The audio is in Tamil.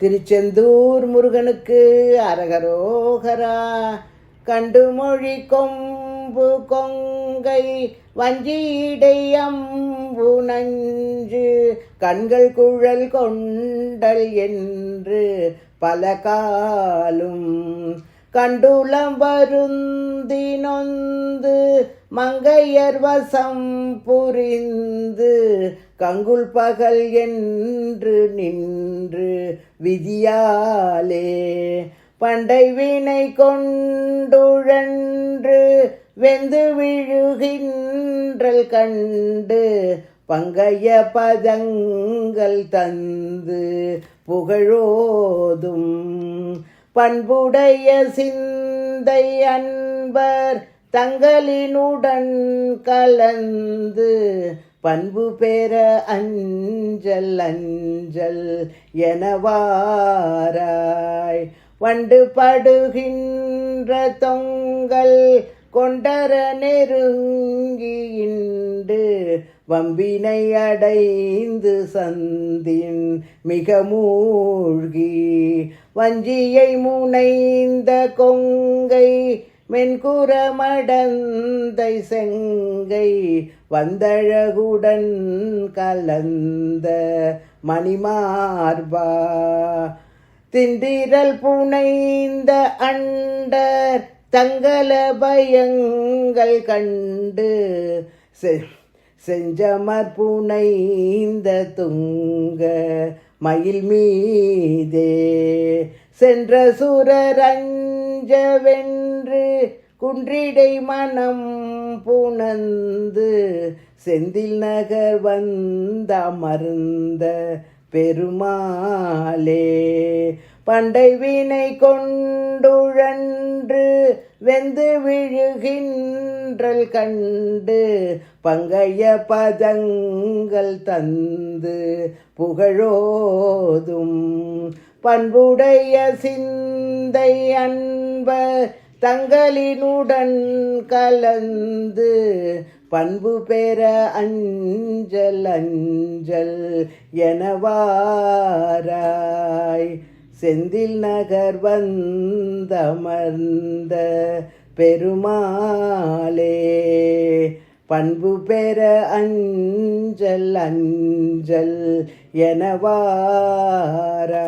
திருச்செந்தூர் முருகனுக்கு அரகரோகரா. கண்டு மொழி கொம்பு கொங்கை வஞ்சிடை அம்பு நஞ்சு. கண்கள் குழல் கொண்டல் என்று பல காலும் கண்டுளம் வருந்தினொந்து மங்கையர் வசம் புரிந்து கங்குல் பகல் என்று நின்று விதியாலே பண்டை வினை கொண்டுழன்று வெந்து விழுகின்றல் கண்டு பங்கைய பதங்கள் தந்து புகழோதும் பண்புடைய சிந்தை அன்பர் தங்களினுடன் கலந்து பண்பு பெற அஞ்சல் அஞ்சல் எனவாராய் வண்டு படுகின்ற தொங்கல் கொண்டர நெருங்கியிண்டு வம்பினை அடைந்து சந்தின் மிக மூழ்கி வஞ்சியை முனைந்த கொங்கை மென்குரமடந்தை செங்கை வந்தழகுடன் கலந்த மணிமார்பா. திண்டிரல் புனைந்த அண்டர் தங்கள பயங்கள் கண்டு செ- செஞ்சமர் புனைந்த துங்க மயில் மீதே. சென்ற சுரரஞ்ச வென்று குன்றிடை மனம் புணந்து செந்தில் நகர் வந்த அமர்ந்த பெருமாளே. பண்டை வீணை கொண்டுழன்று வெந்து விழுகின்றல் கண்டு பங்கைய பதங்கள் தந்து புகழோதும். பண்புடைய சிந்தை அன்ப தங்களினுடன் கலந்து பண்பு பெற அஞ்சல் அஞ்சல் எனவாராய் செந்தில் நகர் வந்தமர்ந்த பெருமாளே பண்பு பெற அஞ்சல் அஞ்சல் எனவாராய்